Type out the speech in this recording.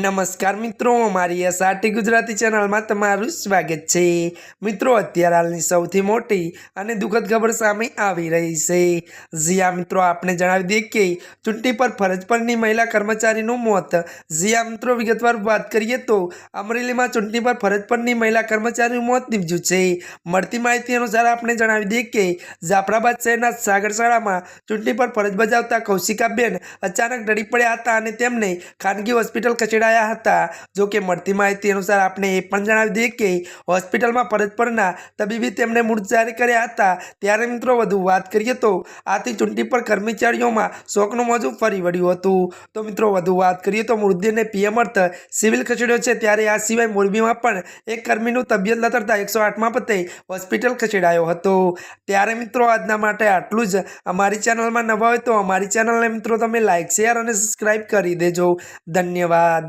નમસ્કાર મિત્રો, મારી એસઆરટી ગુજરાતી ચેનલમાં તમારું સ્વાગત છે. મિત્રો, અત્યારે હાલની સૌથી મોટી અને દુઃખદ ખબર સામે આવી રહી છે. જીયા મિત્રો આપણે જણાવી દઈએ કે ચૂંટણી પર ફરજ પરની મહિલા કર્મચારીનું મોત. જીયા મિત્રો, વિગતવાર વાત કરીએ તો અમરેલીમાં ચૂંટણી પર ફરજ પરની મહિલા કર્મચારીનું મોત નીપજ્યું છે. મળતી માહિતી અનુસાર આપણે જણાવી દઈએ કે જાફરાબાદ શહેરના સાગરશાળામાં ચૂંટણી પર ફરજ બજાવતા કૌશિકાબેન અચાનક ડરી પડ્યા હતા અને તેમને ખાનગી હોસ્પિટલ ખસેડાયા. હતા. જો કે મળતી માહિતી અનુસાર આપણે એ પણ જણાવી દઈએ કે હોસ્પિટલમાં ફરજ પરના તબીબી તેમને મૃત જારી કર્યા હતા. ત્યારે મિત્રો વધુ વાત કરીએ તો આથી ચૂંટણી પર કર્મચારીઓમાં શોકનું મોજું ફરી વળ્યું હતું. તો મિત્રો વધુ વાત કરીએ તો મૃતદેહને પીએમ અર્થ સિવિલ ખસેડ્યો છે. ત્યારે આ સિવાય મોરબીમાં પણ એક કર્મીનું તબિયત લથડતા એકસો આઠમાં પતે હોસ્પિટલ ખસેડાયો હતો. ત્યારે મિત્રો આજના માટે આટલું જ. અમારી ચેનલમાં નવા હોય તો અમારી ચેનલને મિત્રો તમે લાઇક શેર અને સબસ્ક્રાઈબ કરી દેજો. ધન્યવાદ.